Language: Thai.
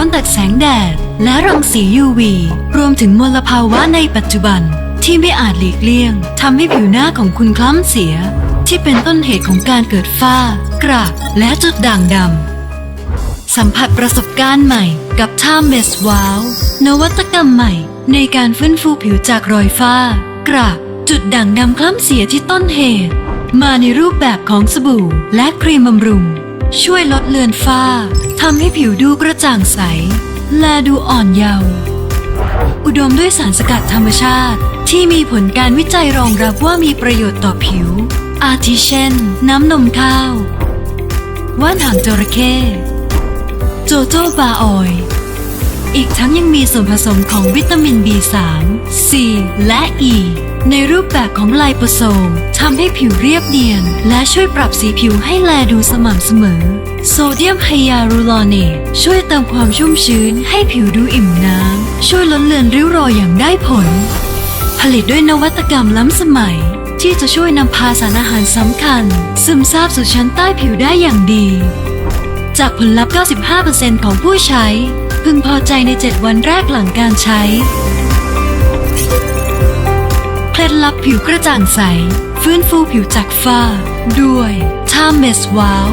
ร้อนจากแสงแดด และรังสี UV รวมถึงมลภาวะในปัจจุบัน ที่ไม่อาจหลีกเลี่ยงทำให้ผิวหน้าของคุณคล้ำเสีย ที่เป็นต้นเหตุของการเกิดฝ้ากระและจุดด่างดำสัมผัสประสบการณ์ใหม่กับ Time m e s Wow นวัตกรรมใหม่ ในการฟื้นฟูผิวจากรอยฝ้ากระจุดด่างดำคล้ำเสียที่ต้นเหตุ มาในรูปแบบของสบู่และครีมบำรุง ช่วยลดเลือนฝ้าทำให้ผิวดูกระจ่างใส และดูอ่อนเยาว์อุดมด้วยสารสกัดธรรมชาติ ที่มีผลการวิจัยรองรับว่ามีประโยชน์ต่อผิว อาทิเช่น น้ำนมข้าว ว่านหางจระเข้โจโจบาออย อีกทั้งยังมีส่วนผสมของวิตามิน B3 C และ E ในรูปแบบของไลโปโซมทำให้ผิวเรียบเนียน และช่วยปรับสีผิวให้แลดูสม่ำเสมอ โซเดียมไฮยาลูรอเนตช่วยเติมความชุ่มชื้นให้ผิวดูอิ่มน้ำ ช่วยลดเลือนริ้วรอยอย่างได้ผล ผลิตด้วยนวัตกรรมล้ำสมัยที่จะช่วยนำพาสารอาหารสำคัญ ซึมซาบสู่ชั้นใต้ผิวได้อย่างดี จากผลลัพธ์ 95%ของผู้ใช้ พึงพอใจใน 7 วันแรกหลังการใช้ เคล็ดลับผิวกระจ่างใส ฟื้นฟูผิวจากฝ้า ด้วย t i m e s Wow